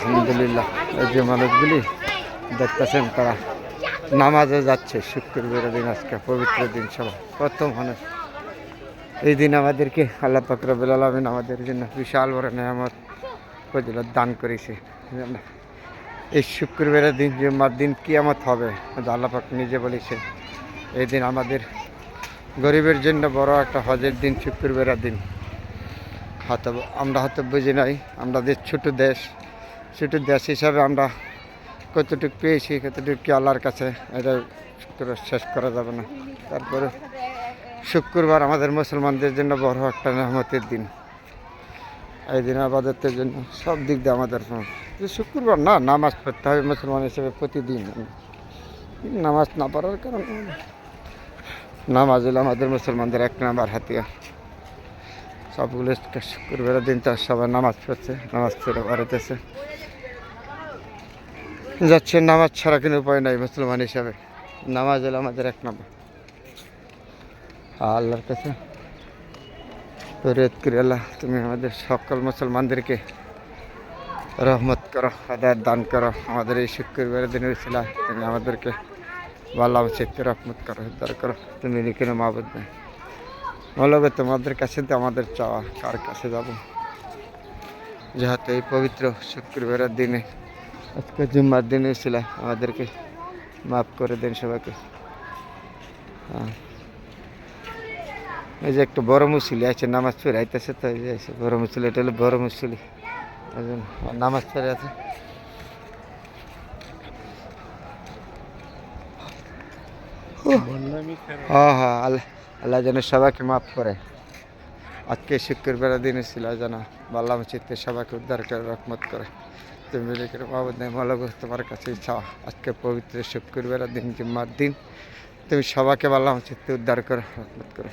আলহামদুলিল্লাহ যে মানুষগুলি দেখতেছেন তারা নামাজে যাচ্ছে শুক্রবার দিন আজকে, পবিত্র দিন সবাই কত মানুষ। এই দিন আমাদেরকে আল্লাহ ফকরবুল আলমিন আমাদের জন্য বিশাল বড় নিয়ামত, ফজিলত দান করেছে। এই শুক্রবারের দিন, জুম্মার দিন কিয়ামত হবে আল্লাহ পাক নিজে বলেছে, এই দিন আমাদের গরিবের জন্য বড় একটা হজের দিন শুক্রবারের দিন। হয়তো আমরা হয়তো বুঝি নাই আমাদের ছোট দেশ ছোট দেশ হিসাবে আমরা কতটুকু পেয়েছি, কতটুকু কি আল্লাহর কাছে, এটা শেষ করা যাবে না। তারপরে শুক্রবার আমাদের মুসলমানদের জন্য বড় একটা রহমতের দিন। এই দিন আবাদতের জন্য সব দিক দিয়ে আমাদের শুক্রবার না, নামাজ পড়তে হবে মুসলমান হিসেবে প্রতিদিন। নামাজ না পড়ার কারণ নামাজ হলো আমাদের মুসলমানদের এক নাম্বার হাতিয়ার। সবগুলো শুক্রবারের দিন তো সবাই নামাজ পড়ছে, নামাজ পড়ে বাড়িতেছে যাচ্ছে নামাজ ছাড়া কোনো উপায় নাই মুসলমান হিসাবে। নামাজ হলো আমাদের এক নম্বর। আল্লাহর কাছে আল্লাহ, তুমি আমাদের সকল মুসলমানদেরকে রহমত করো আদার দান করো। আমাদের এই শুক্রবারের দিন ছিল তুমি আমাদেরকে ভালো চিত্তে রহমত করো উদ্ধার করো। তুমি লিখিনে মাহবুদ নেই। বলবে তোমাদের কাছে তো আমাদের চাওয়া, কার কাছে যাব? যেহেতু এই পবিত্র শুক্রবারের দিনে, আজকে জুম্মার দিনে ছিল আমাদেরকে মাফ করে দেন সবাইকে। হ্যাঁ। এই যে একটা বড় মুসলি আছে, নামাজ পড়ে আইতেছে তো, এই যে বড় মুসলি এটা হলো বড় মুসলি নামাজ পড়ে আছে। হ্যাঁ হ্যাঁ আল্লাহ। আল্লাহ যেন সবাইকে মাফ করে। আজকে শুক্রবার দিনে ছিল যেন বাল্লাম চিত্তে সবাইকে উদ্ধার করে রকমত করে। তুমি নেই তোমার কাছে চাওয়া। আজকে পবিত্র শুক্রবার দিন, জুম্মার দিন। তুমি সবাইকে বাল্লাম চিত্তে উদ্ধার করে রকমত করে।